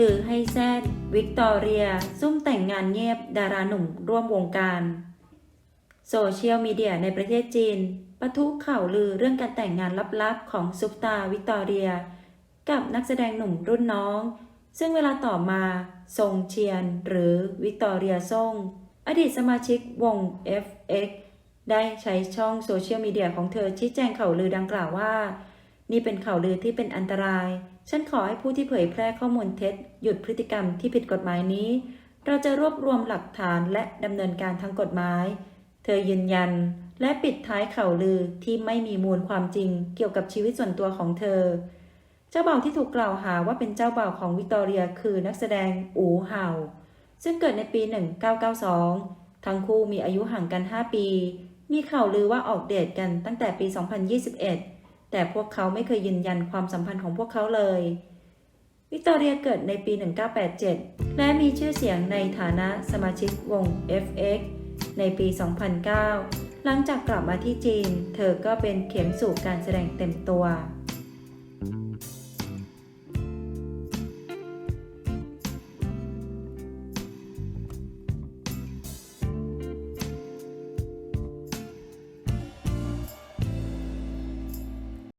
หรือให้แซดวิกตอเรีย ซุ่มแต่งงานเงียบดาราหนุ่มร่วมวงการ โซเชียลมีเดียในประเทศจีนปะทุข่าวลือเรื่องการแต่งงานลับๆ ของซุปตาวิกตอเรีย กับนักแสดงหนุ่มรุ่นน้อง ซึ่งเวลาต่อมาซงเชียน หรือวิกตอเรียซ่ง อดีตสมาชิกวง FX ได้ใช้ช่องโซเชียลมีเดียของเธอชี้แจงข่าวลือดังกล่าวว่า นี่เป็นข่าวลือที่เป็นอันตราย ฉันขอให้ผู้ที่เผยแพร่ข้อมูลเท็จ หยุดพฤติกรรมที่ผิดกฎหมายนี้ เราจะรวบรวมหลักฐานและดำเนินการทางกฎหมาย เธอยืนยัน และปิดท้ายข่าวลือที่ไม่มีมูลความจริงเกี่ยวกับชีวิตส่วนตัวของเธอ เจ้าบ่าวที่ถูกกล่าวหาว่าเป็นเจ้าบ่าวของวิกตอเรียคือนักแสดงอูเห่า ซึ่งเกิดในปี 1992 ทั้งคู่มีอายุห่างกัน 5 ปี มีข่าวลือว่าออกเดทกันตั้งแต่ปี 2021 แต่พวกเขาไม่เคยยืนยันความสัมพันธ์ของพวกเขาเลย วิกตอเรียเกิดในปี 1987 และมีชื่อเสียงในฐานะสมาชิกวง FX ในปี 2009 หลังจากกลับมาที่จีน เธอก็เป็นเข็มสู่การแสดงเต็มตัว